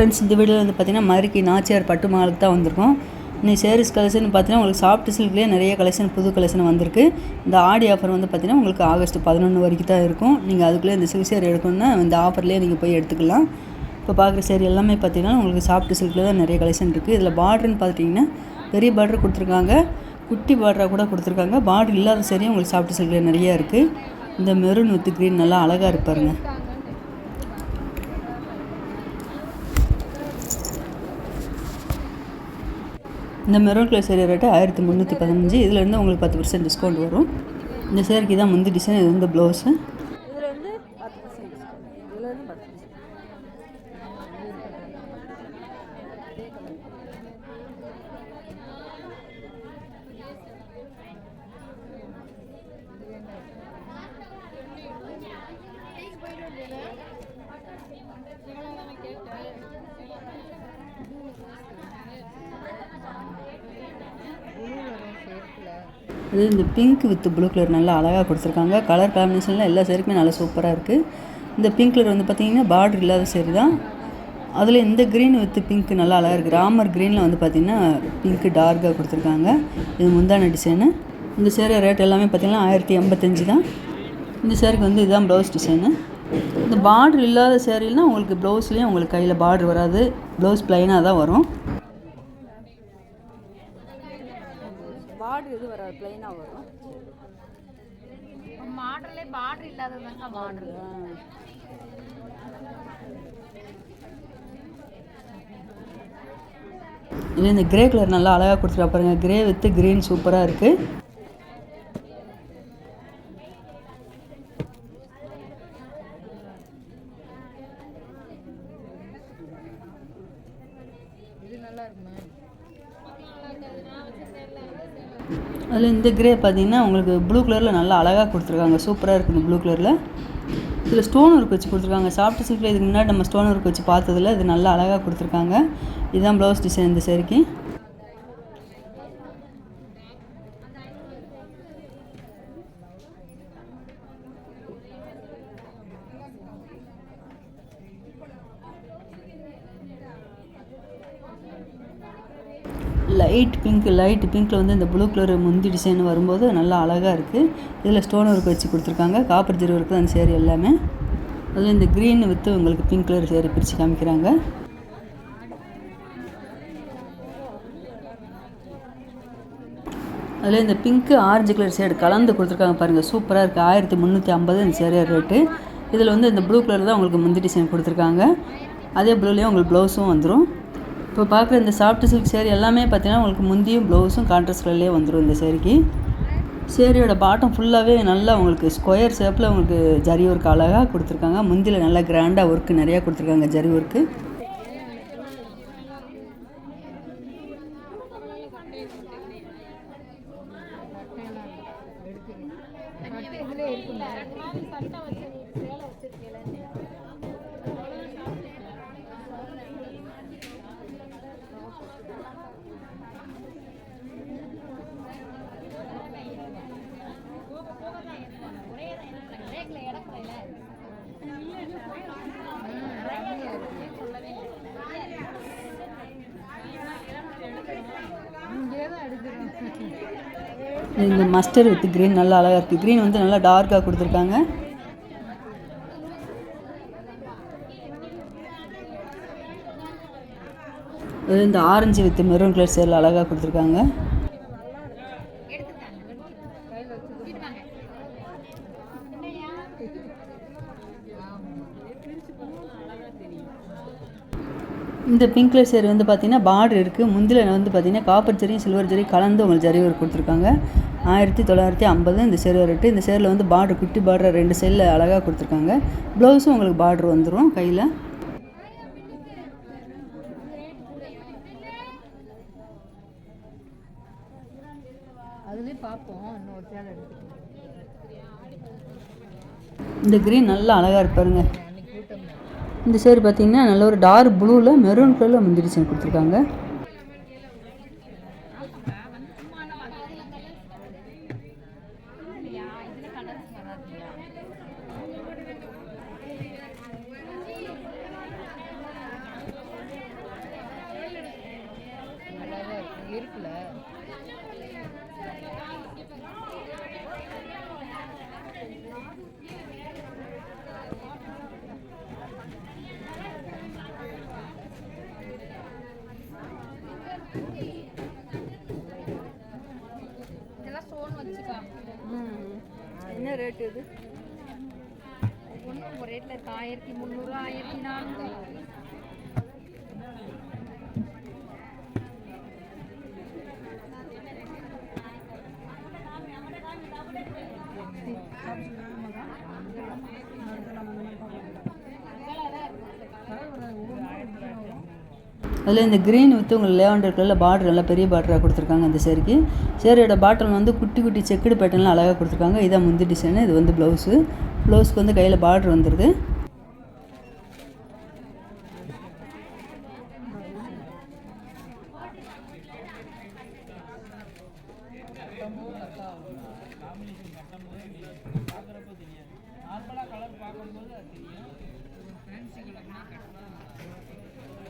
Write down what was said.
Friends இந்த வீடியோவில் வந்து பார்த்தீங்கன்னா மதுரைக்கு நாச்சியார் பட்டு மகளுக்கு தான் வந்திருக்கோம். இன்னைக்கு சேரீஸ் கலெக்ஷன் பார்த்தீங்கன்னா உங்களுக்கு சாஃப்ட் சில்க்லேயே நிறைய கலெக்ஷன் புது கலெக்ஷன் வந்திருக்கு. இந்த ஆடி ஆஃபர் வந்து பார்த்தீங்கன்னா உங்களுக்கு ஆகஸ்ட் பதினொன்று வரைக்கும் தான் இருக்கும். நீங்கள் அதுக்குள்ளே இந்த சில்க் சேரீ எடுக்கணும்னா இந்த ஆஃபர்லேயே நீங்கள் போய் எடுத்துக்கலாம். இப்போ பார்க்குற சேரீ எல்லாமே பார்த்தீங்கன்னா உங்களுக்கு சாஃப்ட் சில்கில் தான் நிறைய கலெக்ஷன் இருக்குது இதில் பார்டர்னு பார்த்தீங்கன்னா பெரிய பார்டர் கொடுத்துருக்காங்க. குட்டி பார்டராக கூட கொடுத்துருக்காங்க. பார்டர் இல்லாத சரியும் உங்களுக்கு சாஃப்ட் சில்கில் நிறையா இருக்குது இந்த மெரூன் வித் க்ரீன் நல்லா அழகாக இருப்பாருங்க இந்த மெரோன் கலர் சேரீ ரேட்டு ஆயிரத்தி முந்நூற்றி பதினஞ்சு. இதுலேருந்து உங்களுக்கு பத்து பர்சன்ட் டிஸ்கவுண்ட் வரும். இந்த சேரீக்கு தான் முந்தி டிசைன் இது வந்து ப்ளவுஸு இதில் வந்து பத்து பர்சன்ட் இதில் வந்து பத்து இது இந்த பிங்க் வித் ப்ளூ கலர் நல்லா அழகாக கொடுத்துருக்காங்க. கலர் காம்பினேஷனில் எல்லா சேருக்குமே நல்லா சூப்பராக இருக்குது இந்த பிங்க் கலர் வந்து பார்த்திங்கன்னா பார்டர் இல்லாத சேரீ தான். அதில் இந்த க்ரீன் வித் பிங்க் நல்லா அழகாக இருக்குது ராமர் க்ரீனில் வந்து பார்த்திங்கன்னா பிங்க்கு டார்க்காக கொடுத்துருக்காங்க. இது முந்தான டிசைனு இந்த சேரீ ரேட் எல்லாமே பார்த்தீங்கன்னா ஆயிரத்தி எண்பத்தஞ்சு தான். இந்த சேரீக்கு வந்து இதுதான் ப்ளவுஸ் டிசைனு இந்த பார்டர் இல்லாத சேரீலாம் உங்களுக்கு ப்ளவுஸ்லேயும் உங்களுக்கு கையில் பார்டர் வராது. ப்ளவுஸ் ப்ளைனாக தான் வரும். பார்டர் இது வராது ப்ளைனாக வரும்? மாடலே பார்டர் இல்லாததாங்க பார்டர் இல்லை இந்த கிரே கலர் நல்லா அழகாக கொடுத்துருக்கா பாருங்க. கிரே வித் க்ரீன் சூப்பராக இருக்குது அதில் இந்த கிரே பார்த்தீங்கன்னா உங்களுக்கு ப்ளூ கலரில் நல்லா அழகாக கொடுத்துருக்காங்க. சூப்பராக இருக்குது இந்த ப்ளூ கலரில் இதில் ஸ்டோன் ஒர்க் வச்சு கொடுத்துருக்காங்க. சாஃப்ட் சில்கில் இதுக்கு முன்னாடி நம்ம ஸ்டோன் ஒர்க் வச்சு பார்த்ததில் இது நல்லா அழகாக கொடுத்துருக்காங்க. இதுதான் ப்ளவுஸ் டிசைன் இந்த சேரீக்கு லைட் பிங்க் லைட் பிங்க்கில் வந்து இந்த ப்ளூ கலர் முந்தி டிசைன் வரும்போது நல்லா அழகாக இருக்குது இதில் ஸ்டோன் ஒர்க் வச்சு கொடுத்துருக்காங்க. காப்பர் ஜீரோ ஒர்க் தான் அந்த சேரீ எல்லாமே. அதில் இந்த க்ரீன் வித்து உங்களுக்கு பிங்க் கலர் சேரீ பிரித்து காமிக்கிறாங்க. அதில் இந்த பிங்க்கு ஆரஞ்சு கலர் சேடு கலந்து கொடுத்துருக்காங்க பாருங்கள் சூப்பராக இருக்குது ஆயிரத்தி முந்நூற்றி ஐம்பது இந்த சேரீ ரேட்டு. இதில் வந்து இந்த ப்ளூ கலர் தான் உங்களுக்கு முந்தி டிசைன் கொடுத்துருக்காங்க. அதே ப்ளூலேயும் உங்களுக்கு ப்ளவுஸும் வந்துடும் இப்போ பார்க்குற இந்த சாஃப்ட் சில்க் சேரீ எல்லாமே பார்த்தீங்கன்னா உங்களுக்கு முந்தியும் ப்ளவுஸும் கான்ட்ராஸ்ட் கலர்லேயே வந்துடும் இந்த சேரீக்கு சேரியோட பாட்டம் ஃபுல்லாகவே நல்லா உங்களுக்கு ஸ்கொயர் ஷேப்பில் உங்களுக்கு ஜரி ஒர்க் அழகாக கொடுத்துருக்காங்க முந்தியில் நல்லா கிராண்டாக ஒர்க்கு நிறையா கொடுத்துருக்காங்க ஜரி ஒர்க்கு இந்த மஸ்டர் வித் க்ரீன் நல்லா அழகாக இருக்குது க்ரீன் வந்து நல்லா டார்க்காக கொடுத்துருக்காங்க. இந்த ஆரஞ்சு வித் மெரூன் கலர் சேரில் அழகாக கொடுத்துருக்காங்க. இந்த பிங்க் கலர் சேரீ வந்து பார்த்தீங்கன்னா பார்டர் இருக்குது முந்தில் வந்து பார்த்தீங்கன்னா காப்பர் ஜரியும் சில்வர் ஜரி கலந்து உங்களுக்கு ஜரி ஒர்க் கொடுத்துருக்காங்க. ஆயிரத்தி தொள்ளாயிரத்தி ஐம்பது இந்த சேரீ ரேட்டு இந்த சேரில் வந்து பார்டர் குட்டி பார்டர் ரெண்டு சைடில் அழகாக கொடுத்துருக்காங்க. ப்ளவுஸும் உங்களுக்கு பார்டர் வந்துடும் கையில். அதுலேயே பார்ப்போம் இன்னொரு சேலை எடுத்துக்கணும் இந்த க்ரீன் நல்லா அழகாக இருப்பாருங்க இந்த சைடு பார்த்தீங்கன்னா நல்ல ஒரு டார்க் ப்ளூவில் மெரூன் கலரில் முந்திரி டிசைன் கொடுத்துருக்காங்க. இதெல்லாம் ஸ்டோன் வச்சுக்கா. என்ன ரேட் இது? ஒன்றும் ஒரு ரேட்டில் இருக்கு. ஆயிரத்தி முந்நூறு ஆயிரத்தி நானூறு. அதில் இந்த க்ரீன் வித்து உங்களுக்கு லேவண்டர் கலரில் பார்டர் நல்லா பெரிய பார்டராக கொடுத்துருக்காங்க இந்த சேரீக்கு சேரீயோட பாட்டில் வந்து குட்டி குட்டி செக்குடு பேட்டர்லாம் அழகாக கொடுத்துருக்காங்க. இதான் முந்தி டிசைனு இது வந்து ப்ளவுஸு ப்ளவுஸ்க்கு வந்து கையில் பார்டர் வந்துடுது